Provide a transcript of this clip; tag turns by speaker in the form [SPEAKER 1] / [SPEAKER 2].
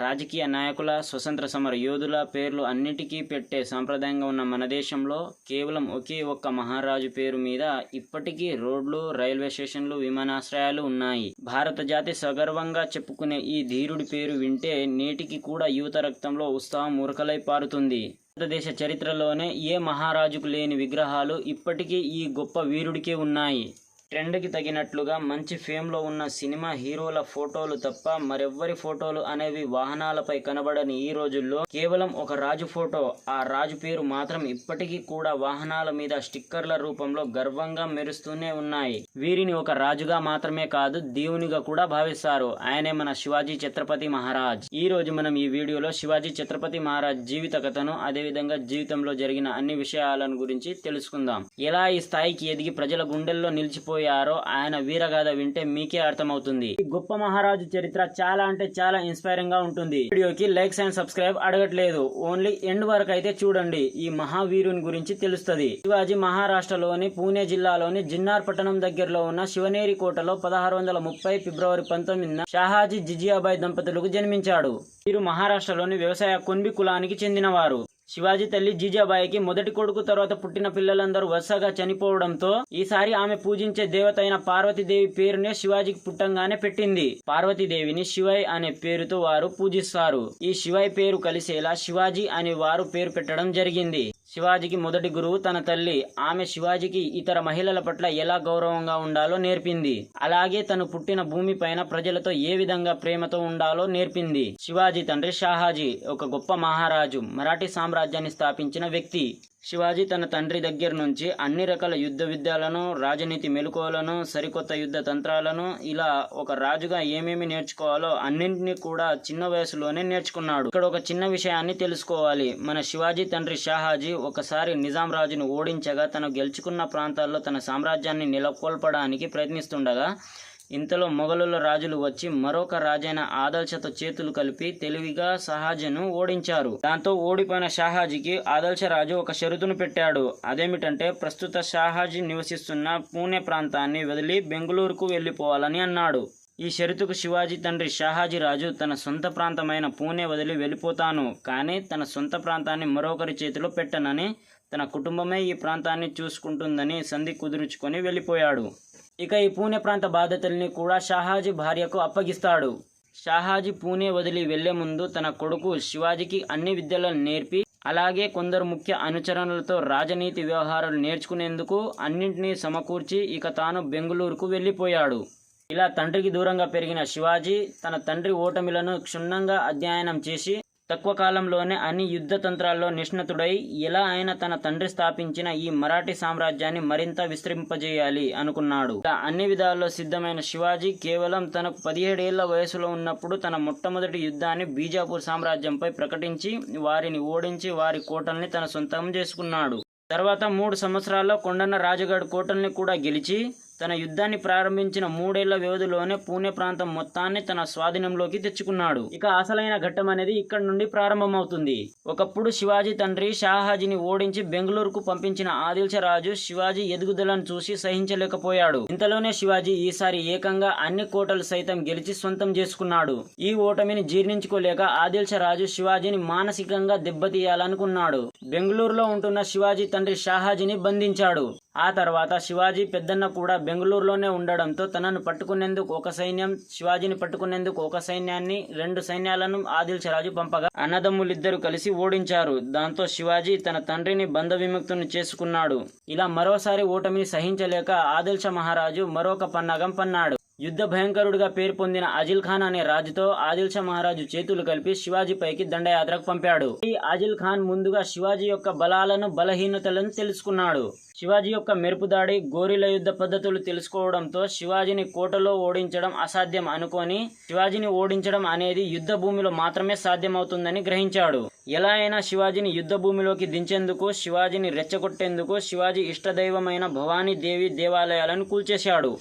[SPEAKER 1] రాజకీయ నాయకుల స్వతంత్ర సమర యోధుల పేర్లు అన్నిటికీ పెట్టే సాంప్రదాయంగా ఉన్న మన దేశంలో కేవలం ఒకే ఒక్క మహారాజు పేరు మీద ఇప్పటికీ రోడ్లు రైల్వే స్టేషన్లు విమానాశ్రయాలు ఉన్నాయి. భారత జాతి సగర్వంగా చెప్పుకునే ఈ ధీరుడి పేరు వింటే నేటికి కూడా యువత రక్తంలో ఉత్సాహం ఉరకలై పారుతుంది. భారతదేశ చరిత్రలోనే ఏ మహారాజుకు లేని విగ్రహాలు ఇప్పటికీ ఈ గొప్ప వీరుడికే ఉన్నాయి. ట్రెండ్కి తగినట్లుగా మంచి ఫేమ్లో ఉన్న సినిమా హీరోల ఫోటోలు తప్ప మరెవ్వరి ఫోటోలు అనేవి వాహనాలపై కనబడని ఈ రోజుల్లో కేవలం ఒక రాజు ఫోటో ఆ రాజు పేరు మాత్రం ఇప్పటికీ కూడా వాహనాల మీద స్టిక్కర్ల రూపంలో గర్వంగా మెరుస్తూనే ఉన్నాయి. వీరిని ఒక రాజుగా మాత్రమే కాదు దేవునిగా కూడా భావిస్తారు. ఆయనే మన శివాజీ ఛత్రపతి మహారాజ్. ఈ రోజు మనం ఈ వీడియోలో శివాజీ ఛత్రపతి మహారాజ్ జీవిత కథను అదేవిధంగా జీవితంలో జరిగిన అన్ని విషయాలను గురించి తెలుసుకుందాం. ఎలా ఈ స్థాయికి ఎదిగి ప్రజల గుండెల్లో చనిపోయారో ఆయన వీరగాథ వింటే మీకే అర్థమవుతుంది. ఈ గొప్ప మహారాజు చరిత్ర చాలా అంటే చాలా ఇన్స్పైరింగ్గా ఉంటుంది. వీడియోకి లైక్స్ అండ్ సబ్స్క్రైబ్ అడగట్లేదు. ఓన్లీ ఎండ్ వరకు అయితే చూడండి. ఈ మహావీరుని గురించి తెలుస్తుంది. శివాజీ మహారాష్ట్రలోని పూణే జిల్లాలోని జిన్నార్ పట్టణం దగ్గరలో ఉన్న శివనేరి కోటలో పదహారు వందల ముప్పై ఫిబ్రవరి పంతొమ్మిదిన షాహాజీ జిజియాబాయ్ దంపతులకు జన్మించాడు. వీరు మహారాష్ట్రలోని వ్యవసాయ కున్బి కులానికి చెందినవారు. శివాజీ తల్లి జీజాబాయికి మొదటి కొడుకు తర్వాత పుట్టిన పిల్లలందరూ వరుసగా చనిపోవడంతో ఈసారి ఆమె పూజించే దేవత అయిన పార్వతీదేవి పేరునే శివాజీకి పుట్టంగానే పెట్టింది. పార్వతీదేవిని శివయ్ అనే పేరుతో వారు పూజిస్తారు. ఈ శివయ్ పేరు కలిసేలా శివాజీ అనే వారు పేరు పెట్టడం జరిగింది. శివాజీకి మొదటి గురువు తన తల్లి. ఆమె శివాజీకి ఇతర మహిళల పట్ల ఎలా గౌరవంగా ఉండాలో నేర్పింది. అలాగే తను పుట్టిన భూమి పైన ప్రజలతో ఏ విధంగా ప్రేమతో ఉండాలో నేర్పింది. శివాజీ తండ్రి షాహాజీ ఒక గొప్ప మహారాజు మరాఠీ సామ్రాజ్యాన్ని స్థాపించిన వ్యక్తి. శివాజీ తన తండ్రి దగ్గర నుంచి అన్ని రకాల యుద్ధ విద్యలను రాజనీతి మెలకువలను సరికొత్త యుద్ధ తంత్రాలను ఇలా ఒక రాజుగా ఏమేమి నేర్చుకోవాలో అన్నింటినీ కూడా చిన్న వయసులోనే నేర్చుకున్నాడు. ఇక్కడ ఒక చిన్న విషయాన్ని తెలుసుకోవాలి. మన శివాజీ తండ్రి షాహాజీ ఒకసారి నిజాం రాజును ఓడించగా తను గెలుచుకున్న ప్రాంతాల్లో తన సామ్రాజ్యాన్ని నెలకొల్పడానికి ప్రయత్నిస్తుండగా ఇంతలో మొఘలుల రాజులు వచ్చి మరొక రాజైన ఆదల్షతో చేతులు కలిపి తెలివిగా షాహాజీను ఓడించారు. దాంతో ఓడిపోయిన షాహాజీకి ఆదల్ష రాజు ఒక షరతును పెట్టాడు. అదేమిటంటే ప్రస్తుత షాహాజీ నివసిస్తున్న పూణే ప్రాంతాన్ని వదిలి బెంగళూరుకు వెళ్ళిపోవాలని అన్నాడు. ఈ షరతుకు శివాజీ తండ్రి షాహాజీ రాజు తన సొంత ప్రాంతమైన పూణే వదిలి వెళ్ళిపోతాను. కానీ తన సొంత ప్రాంతాన్ని మరొకరి చేతిలో పెట్టనని తన కుటుంబమే ఈ ప్రాంతాన్ని చూసుకుంటుందని సంధి కుదుర్చుకొని వెళ్ళిపోయాడు. ఇక ఈ పూణే ప్రాంత బాధ్యతల్ని కూడా షాహాజీ భార్యకు అప్పగిస్తాడు. షాహాజీ పూణే వదిలి వెళ్ళే ముందు తన కొడుకు శివాజీకి అన్ని విద్యలను నేర్పి అలాగే కొందరు ముఖ్య అనుచరణలతో రాజనీతి వ్యవహారాలు నేర్చుకునేందుకు అన్నింటినీ సమకూర్చి ఇక తాను బెంగళూరుకు వెళ్ళిపోయాడు. ఇలా తండ్రికి దూరంగా పెరిగిన శివాజీ తన తండ్రి ఓటమిలను క్షుణ్ణంగా అధ్యయనం చేసి తక్కువ కాలంలోనే అన్ని యుద్ధ తంత్రాల్లో నిష్ణతుడై ఎలా ఆయన తన తండ్రి స్థాపించిన ఈ మరాఠీ సామ్రాజ్యాన్ని మరింత విస్తరింపజేయాలి అనుకున్నాడు. అన్ని విధాల్లో సిద్ధమైన శివాజీ కేవలం తనకు పదిహేడేళ్ళ వయసులో ఉన్నప్పుడు తన మొట్టమొదటి యుద్ధాన్ని బీజాపూర్ సామ్రాజ్యంపై ప్రకటించి వారిని ఓడించి వారి కోటల్ని తన సొంతం చేసుకున్నాడు. తర్వాత మూడు సంవత్సరాల్లో కొండన్న రాజగఢ్ కోటల్ని కూడా గెలిచి తన యుద్ధాన్ని ప్రారంభించిన మూడేళ్ళ వ్యవధిలోనే పూణే ప్రాంతం మొత్తాన్ని తన స్వాధీనంలోకి తెచ్చుకున్నాడు. ఇక అసలైన ఘట్టం అనేది ఇక్కడ నుండి ప్రారంభమవుతుంది. ఒకప్పుడు శివాజీ తండ్రి షాహాజీని ఓడించి బెంగళూరుకు పంపించిన ఆదిల్ష రాజు శివాజీ ఎదుగుదలను చూసి సహించలేకపోయాడు. ఇంతలోనే శివాజీ ఈసారి ఏకంగా అన్ని కోటలు సైతం గెలిచి సొంతం చేసుకున్నాడు. ఈ ఓటమిని జీర్ణించుకోలేక ఆదిల్ష రాజు శివాజీని మానసికంగా దెబ్బతీయాలనుకున్నాడు. బెంగళూరులో ఉంటున్న శివాజీ తండ్రి షాహాజీని బంధించాడు. ఆ తర్వాత శివాజీ పెద్దన్న కూడా బెంగళూరులోనే ఉండడంతో తనను పట్టుకునేందుకు ఒక సైన్యం శివాజీని పట్టుకునేందుకు ఒక సైన్యాన్ని రెండు సైన్యాలను ఆదిల్ రాజు పంపగా అన్నదమ్ములిద్దరూ కలిసి ఓడించారు. దాంతో శివాజీ తన తండ్రిని బంధ విముక్తుని చేసుకున్నాడు. ఇలా మరోసారి ఓటమిని సహించలేక ఆదిల్ష మహారాజు మరొక పన్నాగం పన్నాడు. యుద్ధ భయంకరుడిగా పేరు పొందిన ఆజిల్ ఖాన్ అనే రాజుతో ఆదిల్ షా మహారాజు చేతులు కలిపి శివాజీపైకి దండయాత్రకు పంపాడు. ఈ ఆజిల్ ఖాన్ ముందుగా శివాజీ యొక్క బలాలను బలహీనతలను తెలుసుకున్నాడు. శివాజీ యొక్క మెరుపు దాడి గోరిల యుద్ధ పద్ధతులు తెలుసుకోవడంతో శివాజీని కోటలో ఓడించడం అసాధ్యం అనుకొని శివాజీని ఓడించడం అనేది యుద్ధ భూమిలో మాత్రమే సాధ్యమవుతుందని గ్రహించాడు. ఎలా అయినా శివాజీని యుద్ధ భూమిలోకి దించేందుకు శివాజీని రెచ్చగొట్టేందుకు శివాజీ ఇష్టదైవమైన భవానీ దేవి దేవాలయాలను కూల్చేశాడు.